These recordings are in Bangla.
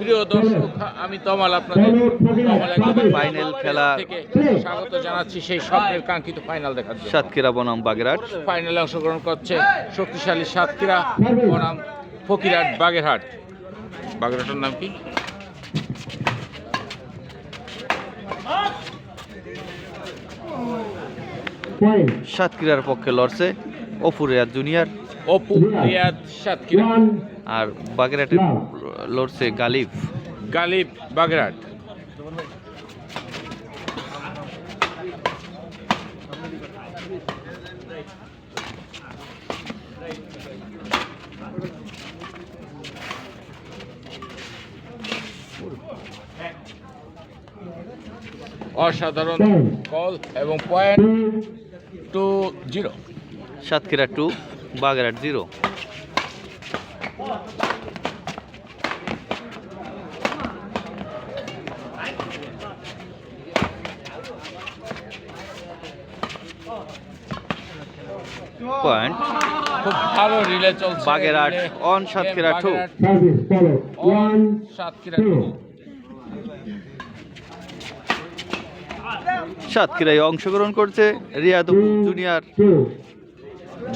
প্রিয় দর্শক আমি তমাল আপনাদের তমাল ফাইনাল খেলা থেকে স্বাগত জানাচ্ছি সেই স্বপ্নের কাঙ্ক্ষিত ফাইনাল দেখার জন্য। সাতক্ষীরা বনাম বাগেরহাট। ফাইনালে অংশগ্রহণ করছে শক্তিশালী সাতক্ষীরা বনাম ফকিরহাট বাগেরহাট। বাগেরহাটের নাম কি? সাতক্ষীরার পক্ষে লড়ছে অফুরিয়ার জুনিয়র। অপু রিয়াদ সাতক্ষীরা আর বাগেরহাটের লড়ছে গালিব। গালিব বাগেরহাট। অসাধারণ কল এবং point two zero Satkhira two Bagerhat zero. Point খুব ভালো রিলে চলছে। Bagerhat on Satkhira. Bagerhat on Satkhira two। সাতক্ষীরায় অংশগ্রহণ করছে রিয়াদ জুনিয়র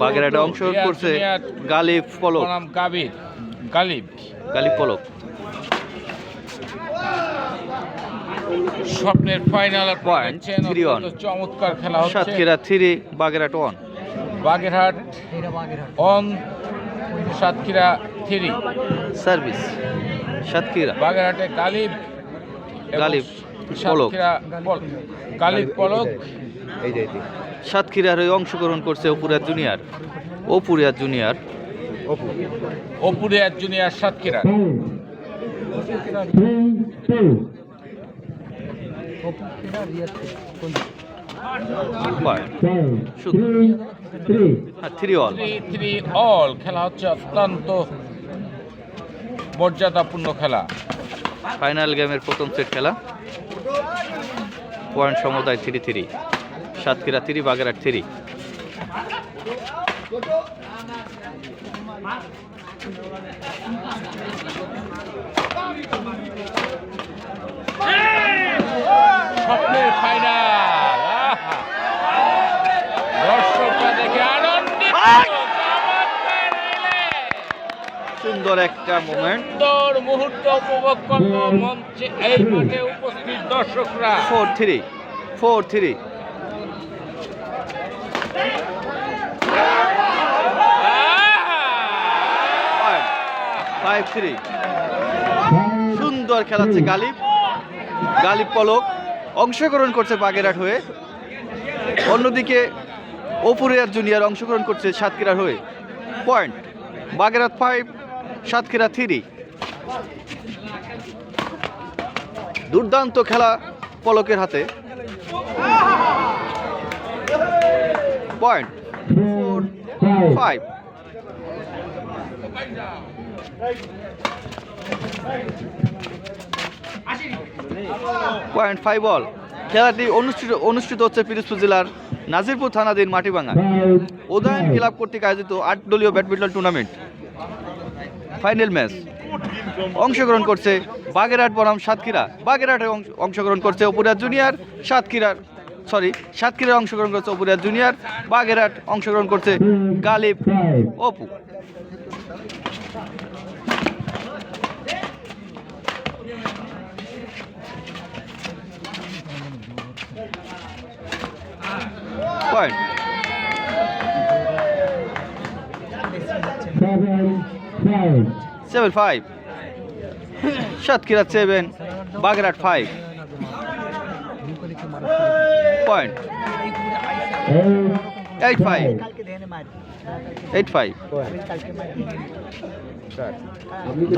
বাগেরহাটে অংশগ্রহণ রিয়াদ করছে গালিব পলক বনাম গাবির গালিব। গালিব পলক স্বপ্নের ফাইনাল Point, three on. চমৎকার খেলা হচ্ছে। Satkhira three Bagerhat one Bagerhat on Satkhira three. Service Satkhira. বাগেরহাটে গালিব গালিব, পলক। গালিব পলক সাতক্ষীরার হয়ে অংশগ্রহণ করছে Apuriya junior. Apuriya junior. Apuriya junior Satkhira. Three all three three all খেলা হচ্ছে অত্যন্ত মর্যাদাপূর্ণ খেলা। ফাইনাল গেমের প্রথম সেট খেলা। পয়েন্ট সমতায় three three Satkhira three Bagerhat three. স্বপ্নের ফাইনাল দর্শকরা দেখে আনন্দিত সুন্দর একটা মোমেন্ট সুন্দর মুহূর্ত উপভোগ করল মঞ্চে এই মাঠে উপস্থিত দর্শকরা। Four three four three five three সুন্দর খেলাচ্ছে গালিব। গালিব পলক। অংশগ্রহণ করছে বাগেরহাট হয়ে। অন্যদিকে ওপুরিয়ার জুনিয়র অংশগ্রহণ করছে সাতক্ষীরার হয়ে। Point. Bagerhat five Satkhira three দুর্দান্ত খেলা পলকের হাতে। Point. Four five point five ball. খেলাটি অনুষ্ঠিত অনুষ্ঠিত হচ্ছে পিরোজপুর জেলার নাজিরপুর থানাধীন মাটিভাঙা উদয়ন ক্লাব কর্তৃক আয়োজিত আট দলীয় ব্যাডমিন্টন টুর্নামেন্ট ফাইনাল ম্যাচ। অংশগ্রহণ করছে বাগেরহাট বনাম সাতক্ষীরা। বাগেরহাটে অংশগ্রহণ করছে অপুরিয়া জুনিয়র সাতক্ষীরার সরি সাতক্ষীরার অংশগ্রহণ করছে অপুরিয়া জুনিয়র। বাগেরহাট অংশগ্রহণ করছে Galib Apu. Point seven five Satkhira seven Bagerhat five point eight five eight five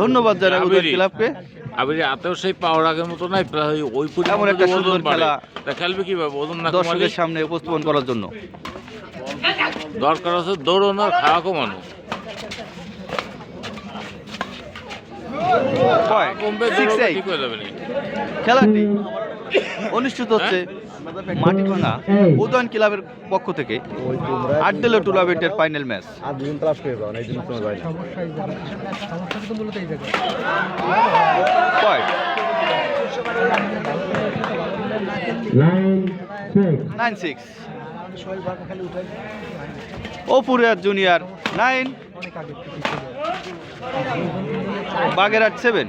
ধন্যবাদ জানাই উদয়। ক্লাবকে। আবার সেই পাওয়ার আগের মতো নাই প্রায় ওই পরিমাণ একটা সুন্দর খেলা খেলবে কীভাবে? ওজন না দর্শকের সামনে উপস্থাপন করার জন্য। দরকার আছে দৌড়ানো আর খাওয়া কমানো। খেলাটি অনুষ্ঠিত হচ্ছে মাটিভাঙা উদয়ন ক্লাবের পক্ষ থেকে আট টুর্নামেন্টের final match nine six six junior nine Bagerhat seven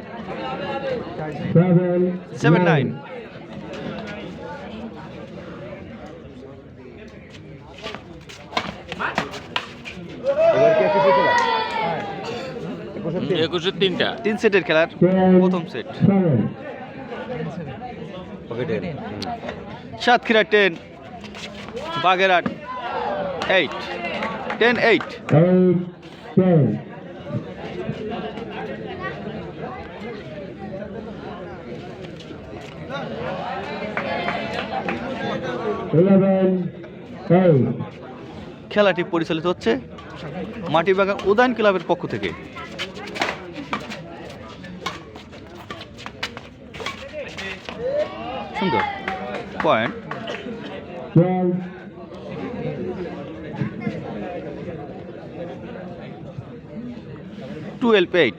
seven nine এবার কে কিছু খেলা একুশে তিনটা। তিন সেটের খেলার প্রথম set. Satkhira ten Bagerhat eight ten eight. Eleven eight খেলাটি পরিচালিত হচ্ছে মাটিবাগান উদয়ন ক্লাবের পক্ষ থেকে। সুন্দর। পয়েন্ট। Twelve eight.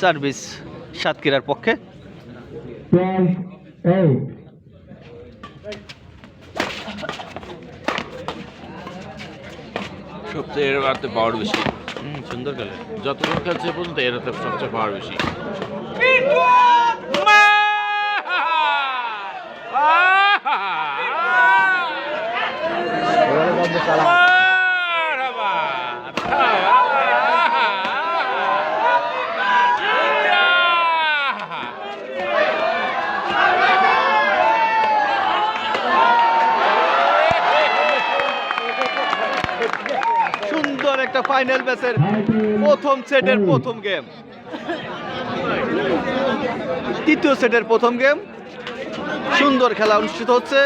সার্ভিস সাতক্ষীরার পক্ষে। টুয়েলভ সবচেয়ে এর হাতে পাওয়ার বেশি। হুম সুন্দর খেলা। যতজন খেলছে পর্যন্ত এর হাতে সবচেয়ে পাওয়ার বেশি। এবারে একটা ফাইনাল ম্যাচের প্রথম সেটের প্রথম গেম তৃতীয় সেটের প্রথম গেম সুন্দর খেলা অনুষ্ঠিত হচ্ছে।